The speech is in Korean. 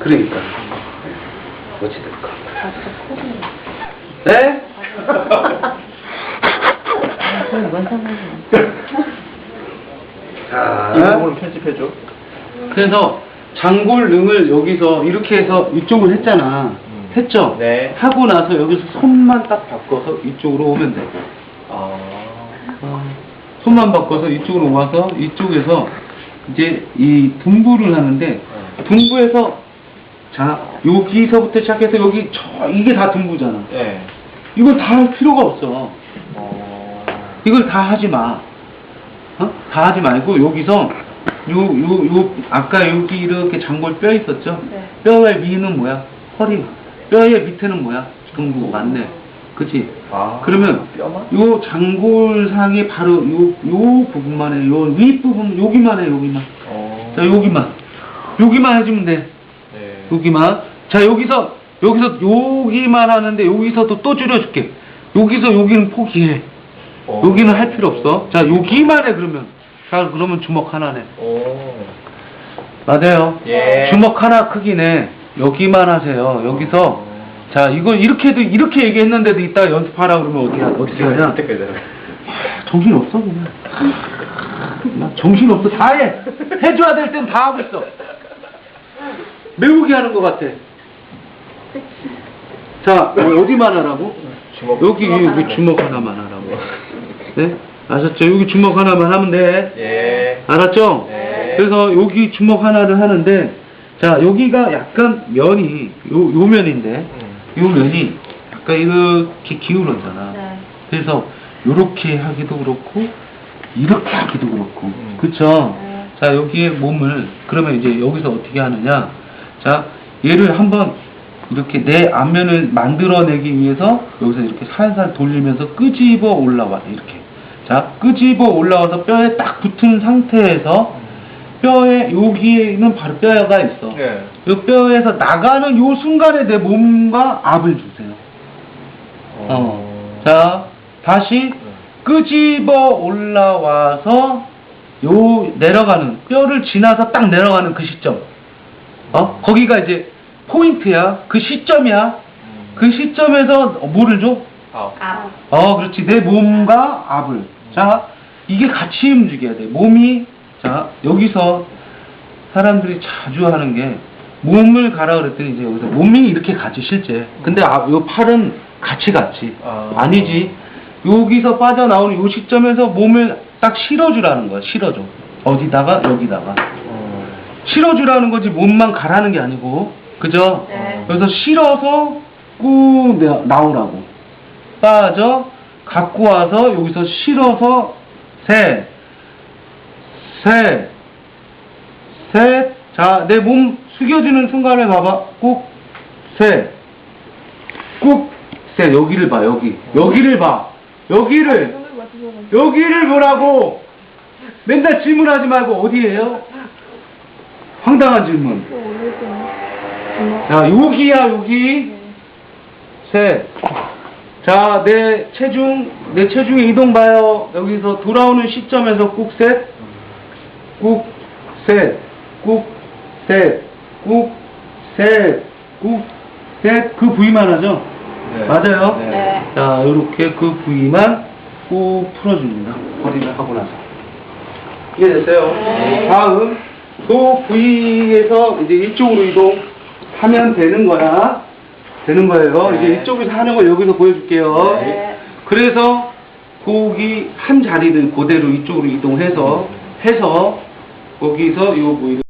그러니까. 네. 어찌될까. 네? 뭔 상관이야. 자. 이 부분을 편집해줘. 그래서 장골능을 여기서 이렇게 해서 이쪽을 했잖아. 음. 했죠? 네. 하고 나서 여기서 손만 딱 바꿔서 이쪽으로 오면 돼. 아. 손만 바꿔서 이쪽으로 와서 이쪽에서 이제 이 분부를 하는데 분부에서 자 여기서부터 시작해서 여기 저 이게 다 분부잖아. 네. 이걸 다 할 필요가 없어. 어. 이걸 다 하지 마. 어? 다 하지 말고 여기서 요 요 요 아까 여기 이렇게 장골 뼈 있었죠? 네. 뼈의 위는 뭐야? 허리. 뼈의 밑에는 뭐야? 등부 맞네. 그치? 아. 그러면 뼈만? 요 장골상이 바로 요, 요 부분만 해. 요 윗부분, 여기만 해, 여기만. 어. 자, 여기만. 여기만 해주면 돼. 네. 여기만. 자, 여기서, 여기서 여기만 하는데 여기서도 또 줄여줄게. 여기서 여기는 포기해. 어. 여기는 할 필요 없어. 자, 여기만 해, 그러면. 자, 그러면 주먹 하나네. 오. 맞아요. 예. 주먹 하나 크기네. 여기만 하세요. 여기서. 자, 이거 이렇게도, 이렇게 얘기했는데도 이따 연습하라 그러면 어떻게, 어떻게 하냐? 그때까지. 정신 없어 그냥. 나 정신 없어 다 해. 해줘야 될 땐 다 하고 있어. 매우게 하는 것 같아. 자 어, 어디만 하라고? 주먹. 여기 여기 주먹 하나만 하라고. 네? 아셨죠? 여기 주먹 하나만 하면 돼. 예. 알았죠? 네. 그래서 여기 주먹 하나를 하는데 자 여기가 약간 면이 요, 요 면인데 음. 요 면이 약간 이렇게 기울어잖아. 네. 그래서 이렇게 하기도 그렇고 이렇게 하기도 그렇고 음. 그쵸? 네. 자 여기에 몸을 그러면 이제 여기서 어떻게 하느냐 자 얘를 한번 이렇게 내 앞면을 만들어내기 위해서 여기서 이렇게 살살 돌리면서 끄집어 올라와 이렇게 자 끄집어 올라와서 뼈에 딱 붙은 상태에서 뼈에 여기에는 바로 뼈가 있어 네. 이 뼈에서 나가는 요 순간에 내 몸과 압을 주세요 어. 자, 다시 끄집어 올라와서 요 내려가는 뼈를 지나서 딱 내려가는 그 시점. 어? 거기가 이제 포인트야. 그 시점이야. 그 시점에서 뭐를 줘? 아홉. 아. 어, 그렇지. 내 몸과 압을. 자, 이게 같이 움직여야 돼. 몸이 자, 여기서 사람들이 자주 하는 게 몸을 가라 그랬더니 이제 여기서 몸이 이렇게 가지 실제. 근데 아, 요 팔은 같이 갔지. 아. 아니지. 여기서 빠져나오는 요 시점에서 몸을 딱 실어주라는 거야. 실어줘. 어디다가 여기다가. 어. 실어주라는 거지 몸만 가라는 게 아니고. 그죠? 네. 그래서 실어서 꾹 나- 나오라고. 빠져 갖고 와서 여기서 실어서 셋, 셋, 셋. 자, 내 몸 숙여주는 순간에 봐봐. 꾹, 셋, 꾹, 셋. 여기를 봐, 여기. 여기를 봐. 여기를. 여기를 보라고. 맨날 질문하지 말고 어디에요? 황당한 질문. 자, 여기야, 여기. 셋. 자, 내 체중, 내 체중의 이동 봐요. 여기서 돌아오는 시점에서 꾹 셋, 꾹 셋, 꾹 셋, 꾹 셋, 꾹 셋. 그 부위만 하죠? 네. 맞아요? 네. 자, 이렇게 그 부위만 꾹 풀어줍니다. 허리를 하고 나서. 이해됐어요? 네. 다음, 그 부위에서 이제 이쪽으로 이동하면 되는 거야. 되는 거예요. 네. 이제 이쪽에서 하는 걸 여기서 보여줄게요. 네. 그래서 거기 한 자리를 그대로 이쪽으로 이동해서 해서 거기서 이 부위를